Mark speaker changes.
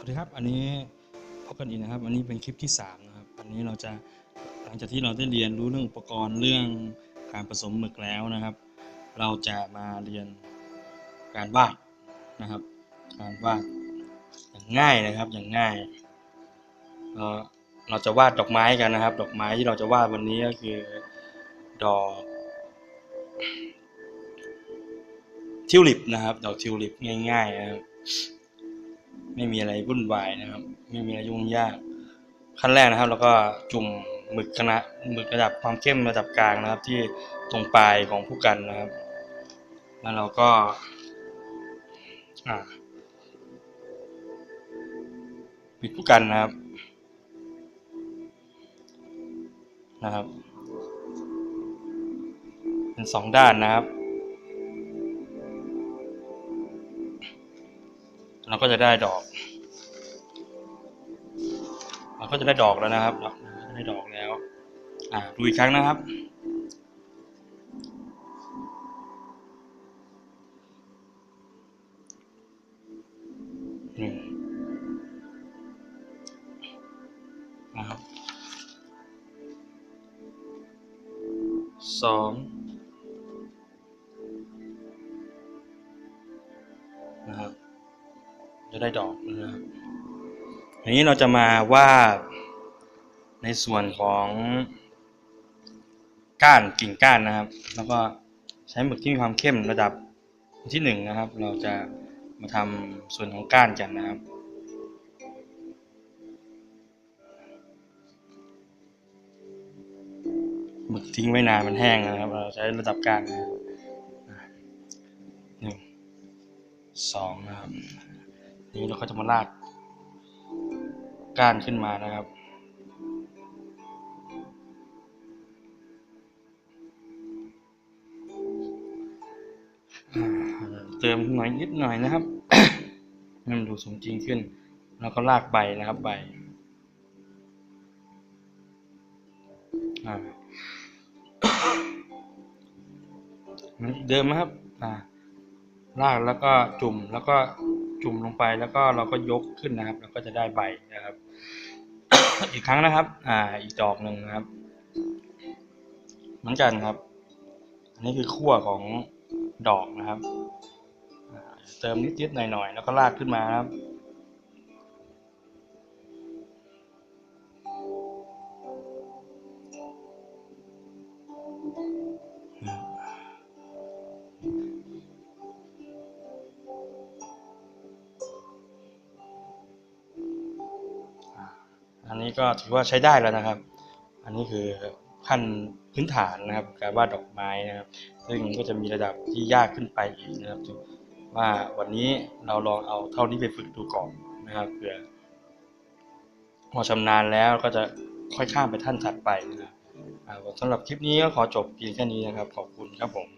Speaker 1: สวัสดีครับ อันนี้พบกันอีกนะครับ อันนี้เป็นคลิปที่ 3 นะครับ อันนี้เราจะหลังจากที่เราได้เรียนรู้เรื่องอุปกรณ์เรื่องการผสมหมึกแล้วนะครับ เราจะมาเรียนการวาดนะครับ การวาดอย่างง่ายนะครับอย่างง่ายเอ่อเราจะวาดดอกไม้กันนะครับ ดอกไม้ที่เราจะวาดวันนี้ก็คือดอกทิวลิปนะครับ ดอกทิวลิปง่ายๆนะครับ ไม่มีอะไรวุ่นวายนะครับ ไม่มีอะไรยุ่งยาก ขั้นแรกนะครับแล้วก็จุ่มหมึกคณะหมึกระดับความเข้มระดับกลางนะครับ ที่ตรงปลายของผู้กันนะครับ แล้วเราก็อ่าปิดผู้กันนะครับนะครับ เป็นสองด้านนะครับ เราก็จะได้ดอกเราก็จะได้ดอกแล้วนะครับเราจะได้ดอกแล้ว อ่าดูอีกครั้งนะครับนึ่นะครับสองนะครับ จะได้ดอกนะครับทีนี้เราจะมาวาดในส่วนของก้านกิ่งก้านนะครับ แล้วก็ใช้หมึกที่มีความเข้มระดับที่หนึ่งนะครับ เราจะมาทำส่วนของก้านกันนะครับหมึกทิ้งไว้นานมันแห้งนะครับ เราใช้ระดับก้านนะครับหนึ่งสองนะครับ นี้เราก็จะมาลากก้านขึ้นมานะครับ เติมหน่อยนิดหน่อยนะครับให้มันดูสมจริงขึ้น แล้วก็ลากใบนะครับใบเหมือนเดิมนะครับลากแล้วก็จุ่มแล้วก็ จุ่มลงไปแล้วก็เราก็ยกขึ้นนะครับ เราก็จะได้ใบนะครับ อีกครั้งนะครับ อ่า อีกดอกหนึ่งนะครับ เหมือนกันครับ อันนี้คือขั้วของดอกนะครับ เติมนิดๆหน่อยๆแล้วก็ลากขึ้นมาครับ อันนี้ก็ถือว่าใช้ได้แล้วนะครับ อันนี้คือขั้นพื้นฐานนะครับ การวาดดอกไม้นะครับ ซึ่งก็จะมีระดับที่ยากขึ้นไปอีกนะครับว่าวันนี้เราลองเอาเท่านี้ไปฝึกดูก่อนนะครับเผื่อพอชำนาญแล้วก็จะค่อยข้ามไปท่านถัดไปนะครับสำหรับคลิปนี้ก็ขอจบเพียงแค่นี้นะครับ ขอบคุณครับผม